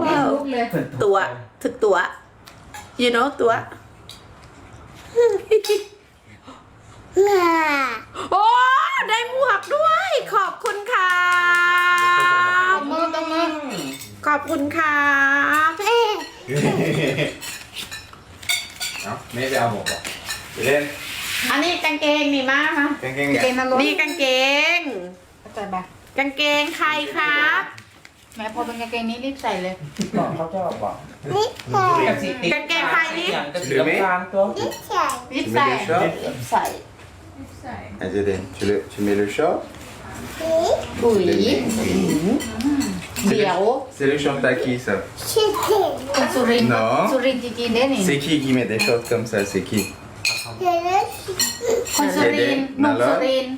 ว้าวลุกเลย ตัวถึกตัว you know ตัว โอ้ ได้หมวกด้วย ขอบคุณค่ะตบมือตบมือ ขอบคุณค่ะเอ้าไม่ไปเอาหมวกหรอกไปเล่นอันนี้กางเกงนี่มามาเก่งๆเกไงงนั่นรถนี่กางเกง เข้าใจปะกางเกงใครครับ แม่พอเป็นกางเกงนี้รีบใส่เลย บอกเขาจะบอกกางเกงใครนี่จะสีน้ำตาลตัว รีบใส่ใส่ Ah, Jaden, tu, le, tu mets le short ปุ๋ย เดี๋ยว C'est le short à qui ça คนสุรินทร์เนอะ สุรินทร์จริงๆได้นี่ C'est qui qui met des shorts comme ça C'est qui คนสุรินทร์หนุ่มสุรินทร์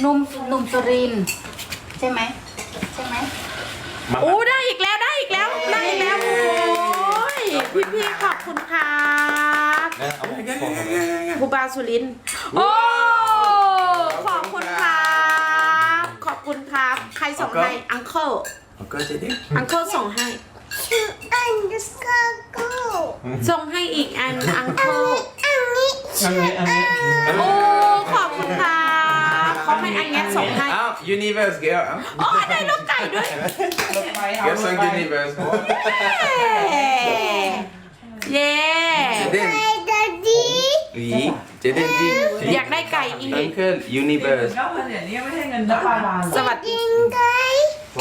หนุ่มหนุ่มสุรินทร์ใช่ไหมใช่ไหม โอ้ได้อีกแล้วได้อีกแล้วได้อีกแล้วโอ้ยพี่พี่ๆขอบคุณครับครูบาสุรินทร์โอ้ขอบคุณครับขอบคุณครับ ใครส่งให้อังเคิล Encore Jaden อังเคิลส่งให้ส่งให้อีกอันอัง Universe girl hein โอ้ได้ลูกไก่ด้วยรถไฟเอา Girl 5 Universe เย้ Jaden Oui Jaden dis อยากได้ไก่อีก Uncle Universe ก็มันอย่างนี้ไม่ใช่เงินรัฐบาลสวัสดี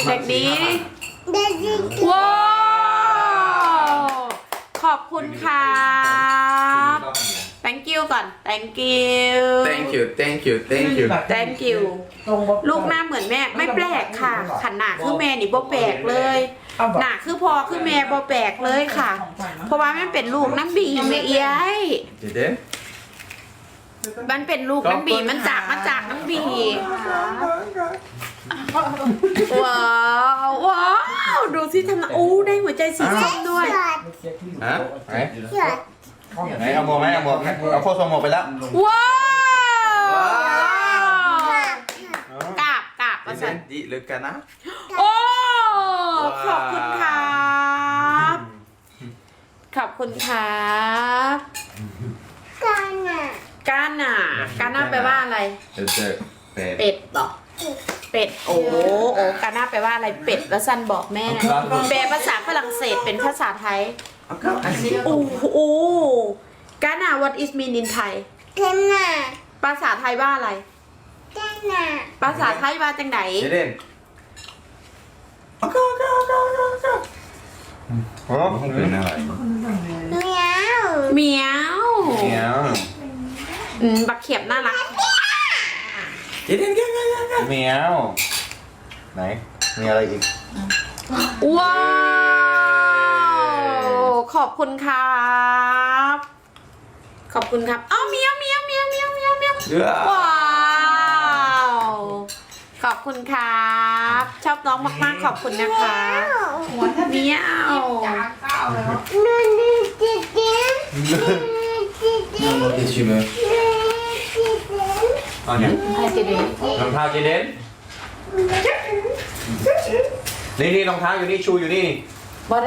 เด็กดีว้าว ขอบคุณครับ thank you ก่อน thank you Thank you Thank you Thank you thank you ตรงลูกหน้าเหมือนแม่ไม่แปลกค่ะ ขันหนาคือแม่นี่บ่แปลกเลย หนาคือพอคือแม่บ่แปลกเลยค่ะ เพราะว่ามันเป็นลูกน้ำบีแม่เอี้ยย Jaden มันเป็นลูกน้ำบีมันจากมาจากน้ำบีว้าวว้าวดูสิทำนะโอ้ได้หัวใจสีส้มด้วย Hả? Đấy Đấy, เอาหมวกไหมเอาหมวกไหมเอาโคตรหมวกไปแล้วว้าวว้าวกราบกราบประสัน Jaden dis le canard โอ้ว้าวขอบคุณครับ ขอบคุณครับกาน่ากาน่าแปลว่าอะไร Le deux เป็ดเป็ดเหรอเป็ดโอ้โหโอ้กาน่าแปลว่าอะไรเป็ดแล้วซันบอกแม่นะแปลภาษาฝรั่งเศสเป็นภาษาไทย Encore โอ้โห กาน่า what is mean in Thai ภาษาไทยว่าอะไรภาษาไทยว่าจังไหน Jaden Encore encore encore encore encore Oh, เป็นอะไรเหมียวเมียวอืมบักเขียบน่ารัก Jaden กันกันกันกันเมียวไหน มีอะไรอีก ว้าว ขอบคุณครับ ขอบคุณครับอ้าวเมียวเมียวเมียวเมียวเมียวเมียวว้าวขอบคุณครับ ชอบน้องมากๆขอบคุณนะคะหัวท่านเมียวจ้าก้าวเลย Qu'est-ce que tu veux อ๋อเนี่ยไอ้เจเดนรองเท้าเจเดนนี่นี่รองเท้าอยู่นี่ชูอยู่นี่บ่ได้